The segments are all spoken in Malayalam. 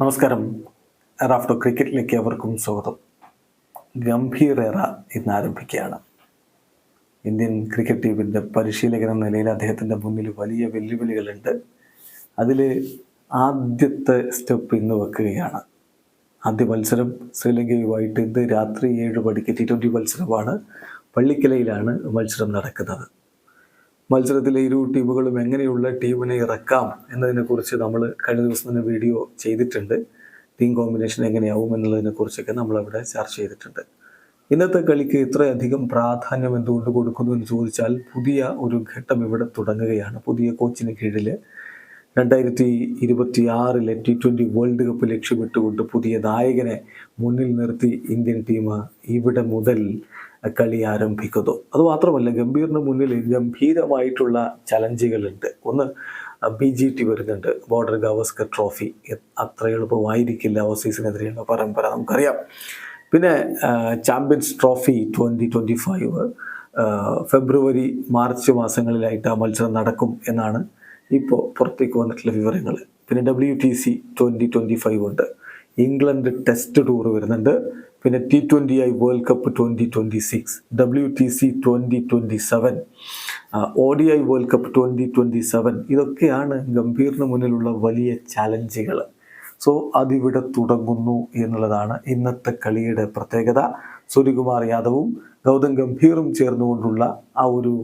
നമസ്കാരം. റാഫ്റ്റോ ക്രിക്കറ്റിലേക്ക് അവർക്കും സ്വാഗതം. ഗംഭീർ എറ ഇന്ന് ആരംഭിക്കുകയാണ് ഇന്ത്യൻ ക്രിക്കറ്റ് ടീമിന്റെ പരിശീലകൻ എന്ന നിലയിൽ അദ്ദേഹത്തിന്റെ മുന്നിൽ വലിയ വെല്ലുവിളികളുണ്ട്. അതിൽ ആദ്യത്തെ സ്റ്റെപ്പ് ഇന്ന് വെക്കുകയാണ്. ആദ്യ മത്സരം ശ്രീലങ്കയുമായിട്ട് ഇന്ന് രാത്രി ഏഴ് മണിക്ക് ടി ട്വന്റി മത്സരമാണ്. പള്ളിക്കലയിലാണ് മത്സരം നടക്കുന്നത്. മത്സരത്തിലെ ഇരു ടീമുകളും എങ്ങനെയുള്ള ടീമിനെ ഇറക്കാം എന്നതിനെക്കുറിച്ച് നമ്മൾ കഴിഞ്ഞ ദിവസം തന്നെ വീഡിയോ ചെയ്തിട്ടുണ്ട്. ടീം കോമ്പിനേഷൻ എങ്ങനെയാവും എന്നുള്ളതിനെക്കുറിച്ചൊക്കെ നമ്മളവിടെ ചർച്ച ചെയ്തിട്ടുണ്ട്. ഇന്നത്തെ കളിക്ക് ഇത്രയധികം പ്രാധാന്യം എന്തുകൊണ്ട് കൊടുക്കുന്നു എന്ന് ചോദിച്ചാൽ പുതിയ ഒരു ഘട്ടം ഇവിടെ തുടങ്ങുകയാണ്. പുതിയ കോച്ചിന് കീഴിൽ രണ്ടായിരത്തി ഇരുപത്തി ആറിലെ ടി ട്വന്റി വേൾഡ് കപ്പ് ലക്ഷ്യമിട്ടുകൊണ്ട് പുതിയ നായകനെ മുന്നിൽ നിർത്തി ഇന്ത്യൻ ടീം ഇവിടെ മുതൽ കളി ആരംഭിക്കുന്നു. അതുമാത്രമല്ല ഗംഭീറിന് മുന്നിൽ ഗംഭീരമായിട്ടുള്ള ചലഞ്ചുകളുണ്ട് ഒന്ന് ബി ജി ടി വരുന്നുണ്ട്. ബോർഡർ ഗവസ്കർ ട്രോഫി അത്ര എളുപ്പമായിരിക്കില്ല ഓസീസിനെതിരെയുള്ള പരമ്പര നമുക്കറിയാം. പിന്നെ champions trophy twenty twenty five February March മാസങ്ങളിലായിട്ട് ആ മത്സരം നടക്കും എന്നാണ് ഇപ്പോൾ പുറത്തേക്ക് വന്നിട്ടുള്ള വിവരങ്ങൾ പിന്നെ W T C twenty twenty five ഉണ്ട്. ഇംഗ്ലണ്ട് ടെസ്റ്റ് ടൂർ വരുന്നുണ്ട്. പിന്നെ T twenty I world cup twenty twenty six W T C twenty twenty seven O D I world cup twenty twenty seven ഇതൊക്കെയാണ് ഗംഭീറിന് മുന്നിലുള്ള വലിയ ചാലഞ്ചുകൾ സോ അതിവിടെ തുടങ്ങുന്നു എന്നുള്ളതാണ് ഇന്നത്തെ കളിയുടെ പ്രത്യേകത. സൂര്യകുമാർ യാദവും ഗൗതം ഗംഭീറും ചേർന്നുകൊണ്ടുള്ള ആ ഒരു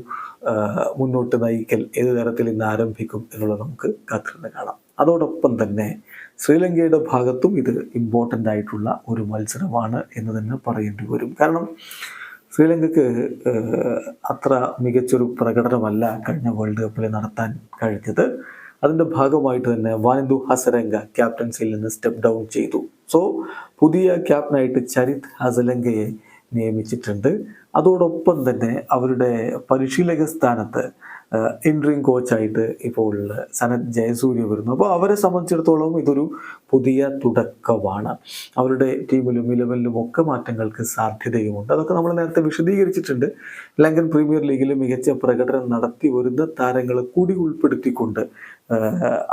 മുന്നോട്ട് നയിക്കൽ ഏത് തരത്തിൽ ഇന്ന് ആരംഭിക്കും എന്നുള്ളത് നമുക്ക് കാത്തിരുന്ന് കാണാം. അതോടൊപ്പം തന്നെ ശ്രീലങ്കയുടെ ഭാഗത്തും ഇത് ഇമ്പോർട്ടന്റ് ആയിട്ടുള്ള ഒരു മത്സരമാണ് എന്ന് തന്നെ പറയേണ്ടി വരും. കാരണം ശ്രീലങ്കക്ക് അത്ര മികച്ചൊരു പ്രകടനമല്ല കഴിഞ്ഞ വേൾഡ് കപ്പിൽ നടത്താൻ കഴിഞ്ഞത്. അതിന്റെ ഭാഗമായിട്ട് തന്നെ വാനിന്ദു ഹസരംഗ ക്യാപ്റ്റൻസിയിൽ നിന്ന് സ്റ്റെപ്പ് ഡൗൺ ചെയ്തു. സോ പുതിയ ക്യാപ്റ്റനായിട്ട് ചരിത് ഹസലങ്കയെ നിയമിച്ചിട്ടുണ്ട്. അതോടൊപ്പം തന്നെ അവരുടെ പരിശീലക സ്ഥാനത്ത് എൻട്രിങ് കോച്ചായിട്ട് ഇപ്പോൾ സനത് ജയസൂര്യ വരുന്നു. അപ്പോൾ അവരെ സംബന്ധിച്ചിടത്തോളം ഇതൊരു പുതിയ തുടക്കമാണ്. അവരുടെ ടീമിലും ഇലവനിലും ഒക്കെ മാറ്റങ്ങൾക്ക് സാധ്യതയുമുണ്ട്. അതൊക്കെ നമ്മൾ നേരത്തെ വിശദീകരിച്ചിട്ടുണ്ട്. ലങ്കൻ പ്രീമിയർ ലീഗിൽ മികച്ച പ്രകടനം നടത്തി വരുന്ന താരങ്ങളെ കൂടി ഉൾപ്പെടുത്തിക്കൊണ്ട്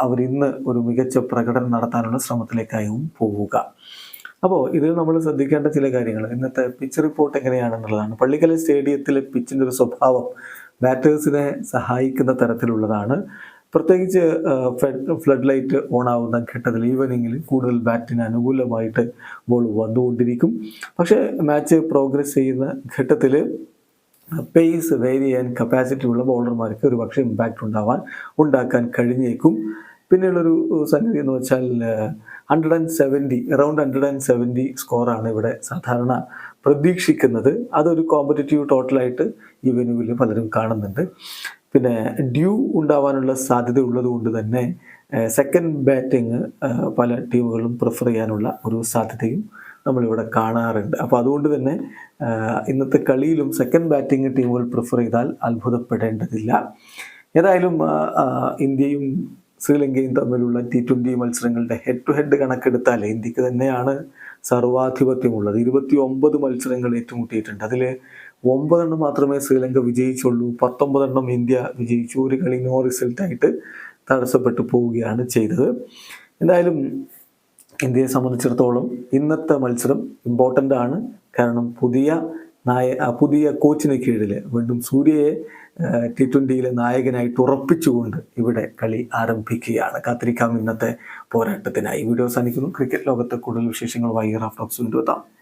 അവർ ഇന്ന് ഒരു മികച്ച പ്രകടനം നടത്താനുള്ള ശ്രമത്തിലേക്കായും പോവുക. അപ്പോൾ ഇതിൽ നമ്മൾ ശ്രദ്ധിക്കേണ്ട ചില കാര്യങ്ങൾ ഇന്നത്തെ പിച്ച് റിപ്പോർട്ട് എങ്ങനെയാണെന്നുള്ളതാണ്. പള്ളിക്കല സ്റ്റേഡിയത്തിലെ പിച്ചിന്റെ ഒരു സ്വഭാവം ബാറ്റേഴ്സിനെ സഹായിക്കുന്ന തരത്തിലുള്ളതാണ്. പ്രത്യേകിച്ച് ഫ്ലഡ് ലൈറ്റ് ഓൺ ആവുന്ന ഘട്ടത്തിൽ ഈവനിങ്ങിൽ കൂടുതൽ ബാറ്റിന് അനുകൂലമായിട്ട് ബോൾ വന്നുകൊണ്ടിരിക്കും. പക്ഷേ മാച്ച് പ്രോഗ്രസ് ചെയ്യുന്ന ഘട്ടത്തിൽ പേസ് വേരി ചെയ്യാൻ കപ്പാസിറ്റി ഉള്ള ബോളർമാർക്ക് ഒരു പക്ഷേ ഇമ്പാക്റ്റ് ഉണ്ടാവാൻ ഉണ്ടാക്കാൻ കഴിഞ്ഞേക്കും. പിന്നെയുള്ളൊരു സംഗതി എന്ന് വെച്ചാൽ hundred and seventy around hundred and seventy സ്കോറാണ് ഇവിടെ സാധാരണ പ്രതീക്ഷിക്കുന്നത്. അതൊരു കോമ്പറ്റേറ്റീവ് ടോട്ടലായിട്ട് ഈ വെനുവിൽ പലരും കാണുന്നുണ്ട്. പിന്നെ ഡ്യൂ ഉണ്ടാവാനുള്ള സാധ്യത ഉള്ളതുകൊണ്ട് തന്നെ സെക്കൻഡ് ബാറ്റിംഗ് പല ടീമുകളും പ്രിഫർ ചെയ്യാനുള്ള ഒരു സാധ്യതയും നമ്മളിവിടെ കാണാറുണ്ട്. അപ്പോൾ അതുകൊണ്ട് തന്നെ ഇന്നത്തെ കളിയിലും സെക്കൻഡ് ബാറ്റിംഗ് ടീമുകൾ പ്രിഫർ ചെയ്താൽ അത്ഭുതപ്പെടേണ്ടതില്ല. ഏതായാലും ഇന്ത്യയും ശ്രീലങ്കയും തമ്മിലുള്ള ടി ട്വന്റി മത്സരങ്ങളുടെ ഹെഡ് ടു ഹെഡ് കണക്കെടുത്താൽ ഇന്ത്യയ്ക്ക് തന്നെയാണ് സർവാധിപത്യമുള്ളത്. ഇരുപത്തി ഒമ്പത് മത്സരങ്ങൾ ഏറ്റുമുട്ടിയിട്ടുണ്ട്. അതിൽ ഒമ്പതെണ്ണം മാത്രമേ ശ്രീലങ്ക വിജയിച്ചുള്ളൂ. പത്തൊമ്പതെണ്ണം ഇന്ത്യ വിജയിച്ചു. ഒരു കളി നോ റിസൾട്ടായിട്ട് തടസ്സപ്പെട്ടു പോവുകയാണ് ചെയ്തത്. എന്തായാലും ഇന്ത്യയെ സംബന്ധിച്ചിടത്തോളം ഇന്നത്തെ മത്സരം ഇമ്പോർട്ടന്റ് ആണ്. കാരണം പുതിയ നായ പുതിയ കോച്ചിന് കീഴിൽ വീണ്ടും സൂര്യയെ ടി ട്വന്റിയിലെ നായകനായിട്ട് ഉറപ്പിച്ചുകൊണ്ട് ഇവിടെ കളി ആരംഭിക്കുകയാണ്. കാത്തിരിക്കാം ഇന്നത്തെ പോരാട്ടത്തിനായി. വീഡിയോ അവസാനിക്കുന്നു. ക്രിക്കറ്റ് ലോകത്തെ കൂടുതൽ വിശേഷങ്ങളുമായി റാഫ് ടോക്സ് കൊണ്ടുവെത്താം